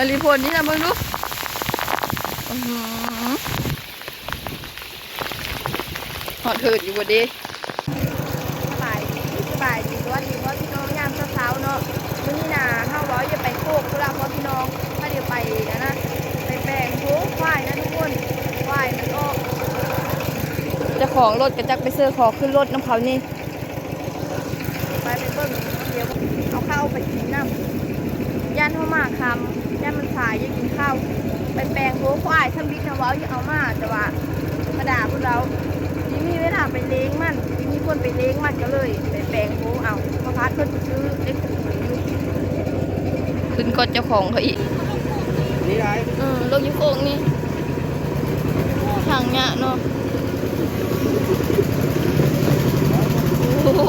อรีโพนนี่นะมึงดูอื้อหือหอดเถิดอยู่บ่ดีสบายดีสบายดีตัวดีว่าพี่น้องยามเช้าๆเนาะมื้อนี้นะเฮาร้อยอย่าไปโคกเวลาเพราะพี่น้อง ถ้าเดี๋ยวไปนะนะไปแปลงโค้งควายนะทุกคนควายมันออกเจ้าของรถกระจักไปเสื้อขอขึ้นรถน้ำเขานี่ไปไปเบิ่งเดี๋ยวเอาข้าวไปกินน้ำย่านเฮามาคำ ย่านมันสายอยังกินข้าวไปแปลงโค้งควายทำบิ๊กทำเว้าอย่าเอามาแต่ว่ามาด่าพวกเราที่มีเวลาไปเลี้ยงมันที่มีคนไปเลี้ยงมันก็เลยไปแปลงโค้งเอาเพราะพัดเพิ่นสิซื้อเล็กถึงอยู่ขึ้นกดเจ้าของเขาอีกนี่ไรอืมรถยูโคงนี่ทางเนี้ยเนาะโอ้โห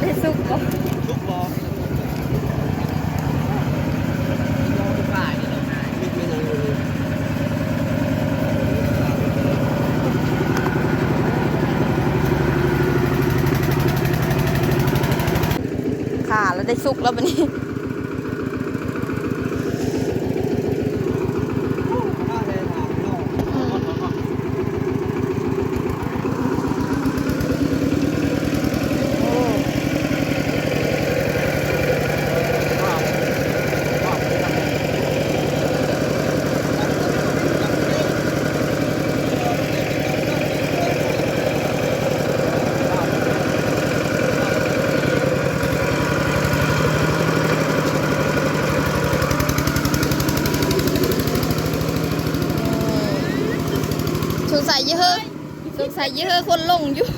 ได้สุกบ่ ลูกบอลมิดไม่ยังอยู่เลย ขา แล้วได้สุกแล้วบันนี้ มาเลยถามน้องสงสัยเยอะ สงสัยเยอะคนลงอยู่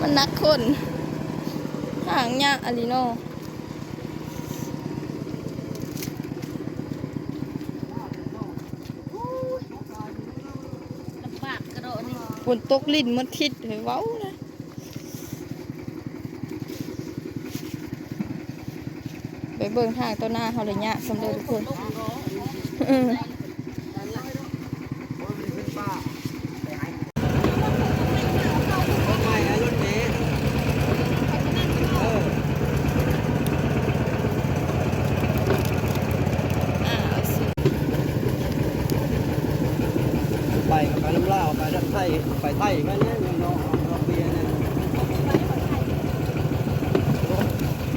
มันนักคนห่างเนี่ยอาริโนลำบากกระโดดนี่ฝนตกลิ้นมันทิศเหยเว้านะไปเบิ่งทางต้นหน้าเขาเลยเนี่ยสำเร็จทุกคนอืม รถใหม่ไอ้รถเมล์เออ อ่าเอาสิ ไปกับไปน้ำลาวไปน้ำไทย ไก่มาเนี่ยยังน้องเราเบียร์เนี่ย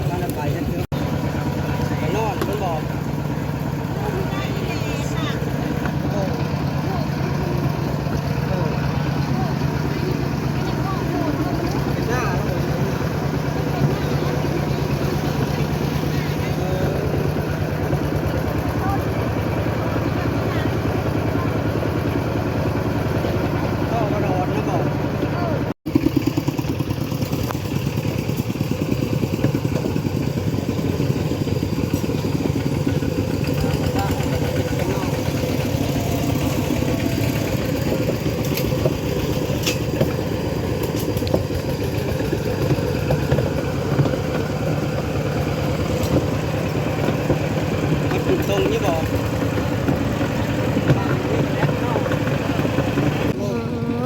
การไปจะเจอไปนอนมันบอกเออเออเป็นหน้าแล้วผมเออ พ่อกระโดดนะบอก มันถูกตรงนี่บอก อืม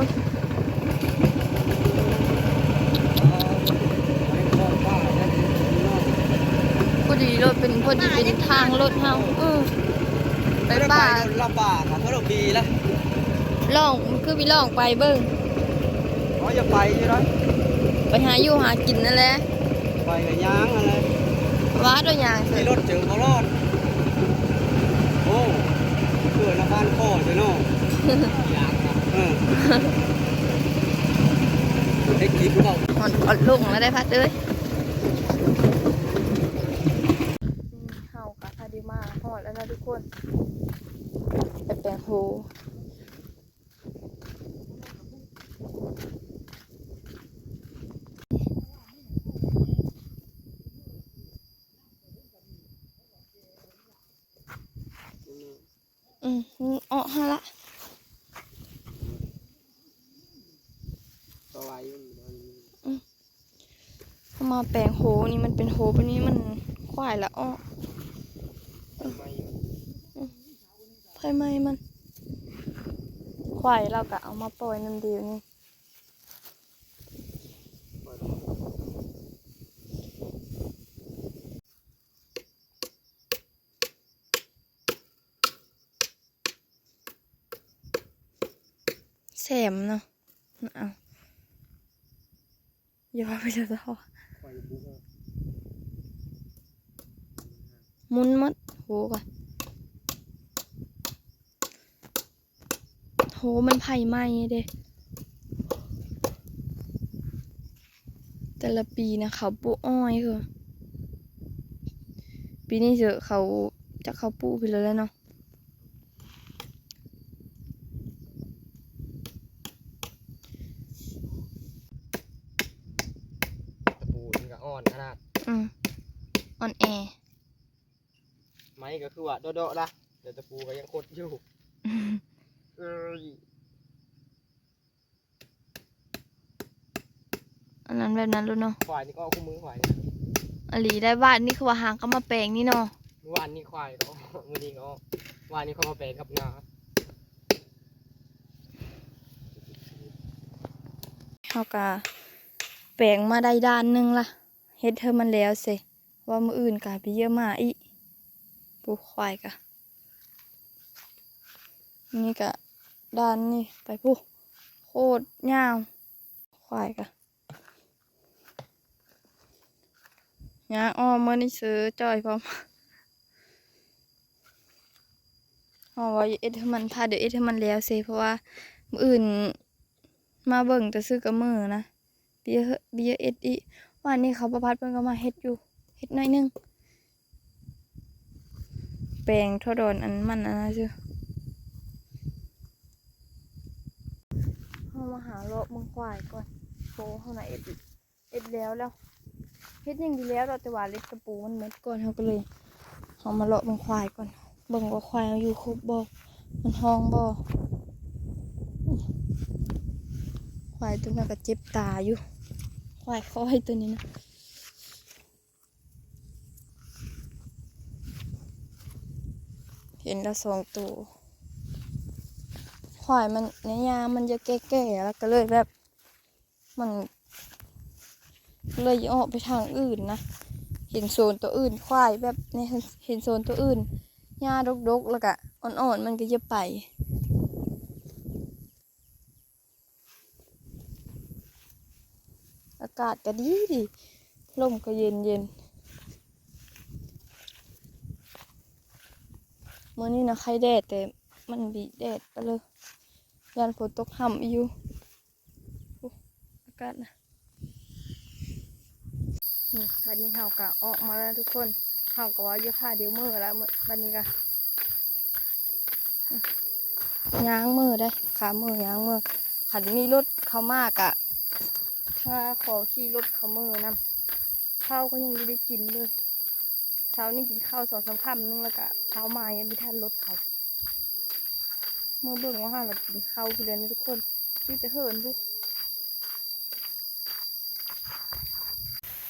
พอดีรถเป็นพอ ดีเป็นทางรถเฮาอือไปไปป่าลำบากค่ะเพราะเราดีแล้วล่องคือพี่ล่องไปเบิ่งเขาจะไปใช่ไหมไปหาอยู่หากินนั่นแหละไปกับยางอะไรว้าตัวอย่างเถที่อะรถเจอเขารอดโอ้เกิดละบ้านพ่อเจ้าเนาะยางเออเทคนิคเขาหอนอดลงแล้วได้พัดเลยเฮากับพาดิมาหอดแล้วนะ ทุกคนไปแปลงโฮอืมอ๋อฮะละตัวไว้เข้ามาแปลงโฮนี่มันเป็นโฮปนนี้มันควายละอ้อ ไฟไหม้มันควายเราก็เอามาปล่อยน้ำเดียวนี่แสมเนาะเอาอย่าว่าไปจะต่อปล่อยปุ๊บก็หมุนหมัดโหก่อนโห มันไผ่ไหม้เด้แต่ละปีนะเขาปลูกอ้อยคือปีนี้เจอเขาจะเขาปลูกไปแล้วแหละเนาะตะปูมันก็อ่อนขนาดอืมออนแอร์ไม้ก็คือว่าโดดๆละแต่ตะปูก็ยังคดอยู่เอ้ยอันนั้นแบบนั้นรู้เนาะควายนี่ก็เอาคู่มือควายนี่อหลีได้บ้านนี่คือว่าหางก็มาแปลงนี่เนาะเมื่อวานนี่ควายก็เอามือนี้ก็เอาวานนี้เขามาแปลงกับนาเขาก็แปลงมาได้ด้านหนึงละเฮ็ดเธอมันแล้วเสว่ามืออื่นกะไปเยอะมาอีกปลูกควายกะนี่กะ ด้านนี่ไปพูโคตรยาวควายกะยางอ้อมเมื่อนี่ซื้อจอยพร้อมเอาไว้เอ็ดให้มันพาเดี๋ยวเอ็ดให้มันแล้วเสเพราะว่ามืออื่นมาเบิ่งแต่ซื้อกับมือนะเบียเบียเอ็ดอีวันนี้เขาประพัดเพิ่นก็มาเฮ็ดอยู่เฮ็ดหน่อยนึงแปลงทอดอนอันมันอันนั้นซื่อเฮา มาหาเลาะมืองควายก่อนโหเฮาน่ะเอ็ดเอ็ดแล้วแล้วเฮ็ดยังดีแล้วเราแต่ว่าเล็กตะปูมันหมดก่อนเฮาก็เลยเฮามาเลาะมืองควายก่อนเบิ่งว่าควายอยู่ครบบ่มันห้องบ่ควายตัวนั้นก็เจ็บตาอยู่ ควายคอยตัวนี้นะเห็นล้วสองตัว ควายมันในยามมันจะแก่ๆแล้วก็เลยแบบ มัน เลยออกไปทางอื่นนะเห็นโซนตัวอื่นควายแบบเนี่ยเห็นโซนตัวอื่นหญ้ารกๆแล้วก็อ่อนๆมันก็จะไปอากาศก็ดีดีลมก็เย็นเย็นเมื่อนี้นะใครแดดแต่ มันบีแดดไปเลยยันฝนตกห่ำอยู่อากาศนะนี่บัดนี้เฮากะออกมาแล้วทุกคนเฮากะว่าเยอะผ้าเดี๋ยวมือแล้วมื้อบัดนี้กะย้างมือได้ขามือย้างมือขันมีรถเขามากอะถ้าขอขี่รถเขามือนำข้าวก็ยังไม่ได้กินเลยเช้านี่กินข้าวสองสามคำนึงแล้วก็เช้ามายังไม่ทันรถเขา มื่อเบิ่งว่าห้าเรากินข้าวกันเลยนะทุกคนนี่จะเหินทุก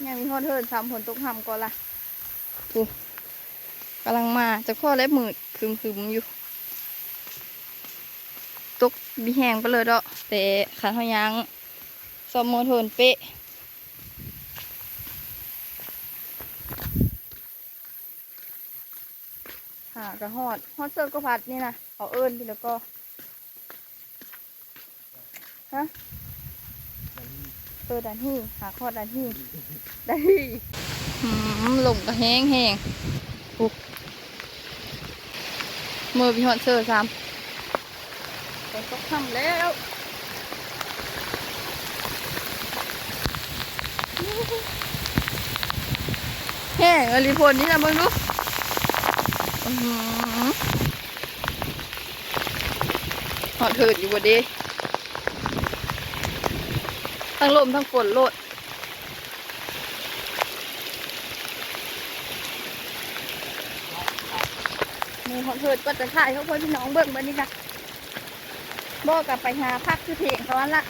ยังมีฮอดเหินสามผลตกหำก่อนละดูกำลังมาจะข้อและมืดคืมคืมอยู่ ตกบีแหงไปเลยเดอกแต่ขันเขายังสมมโทนเป๊ะ หากระหอดฮอดเซอร์ก็พัดนี่นะเขาเอิ้นไปแล้วก็ฮะเออดันที่หาคอดดันที่ดันที่หืมลมก็แห้งแห้งปุ๊บมือพี่ฮอดเซอร์ซ้ำฝนตกค่ำแล้วแห้งอลิพลนี่นะมึงดูอื้อ หอดเถิดอยู่บ่ดีทั้งลมทั้งฝนโลดมือหอดเถิดก็จะถ่ายเขาพ่อพี่น้องเบิ่งบันนี้ค่ะบอกกลับไปหาพักคือเพลงเขาวันละ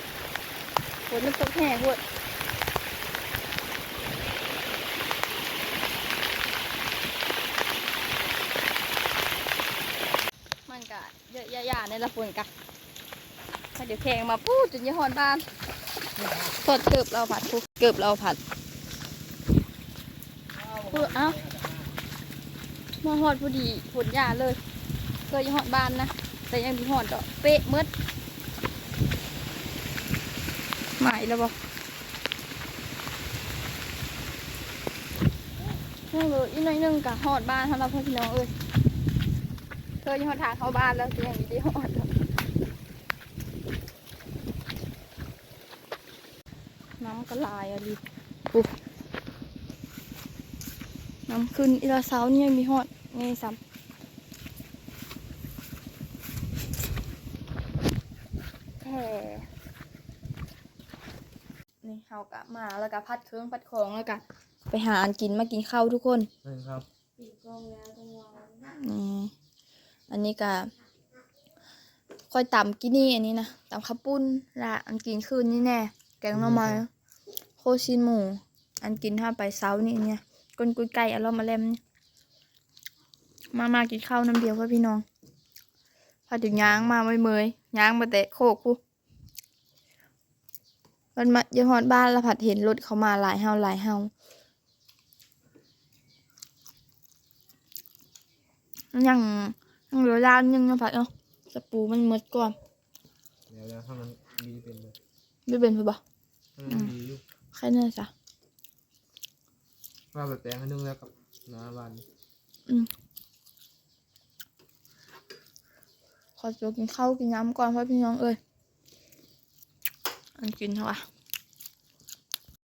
ฝนมันตกแห้งหด มันก็เยอะแยะๆในละฝนกะถ้าเดี๋ยวแข่งมาปู้จนยี่ห้อนบ้านสดเกือบเราผัดปูเกือบเราผัดปูเอ้ามาหอดพอดีผลยาเลยเกิดยี่ห้อนบ้านนะ แต่ยังมีหอดดอกเป๊ะมืดหมายแล้วบอกนี่งเลยอีกหน่อยนึงกะหอดบ้านสำหรับพ่อพี่น้องเอ้ย เคยยี่ห้อทางเข้าบ้านแล้วแต่ยังไม่ได้หอดดอกน้ำก็ลายอะดิปุ๊บน้ำขึ้นอีลาเสานี่ยังมีหอดไงซ้ำแท่นี่เฮากะมาแล้วก็พัดเครื่องพัดของแล้วก็ไปหาอันกินมากินข้าวทุกคนครับนี่ อันนี้ก็ค่อยตำกินนี่อันนี้นะตำข้าวปุ้นละอันกินคืนนี่แน่แกงหน่อไม้โคชินหมู อันกินถ้าไปเซานี่เนี่ยก้นกุยไก่อรมณ์มาแลมนี่มามากินข้าวน้ำเดียวเพื่อพี่น้องพาถึงย้างมาไม่เมยย้างมาแต่โคกู้มันมาเยาหอดบ้านแล้วผัดเห็นรถเขามาหลายเฮาหลายเฮายัง ยังเหลือร้านยังนะผัดเนาะสปูมันหมดก่อนเดี๋ยวแล้วถ้ามันดีเป็นเลยไม่เป็นเพื่อบ่ถ้ามันดีอยู่แค่นั้นจ้ะว่าแบบแตงให้นึ่งแล้วกับน้ำวันขอตัวกินข้าวกินน้ำก่อนเพื่อพี่น้องเอ้ยอันกินเถอะวะ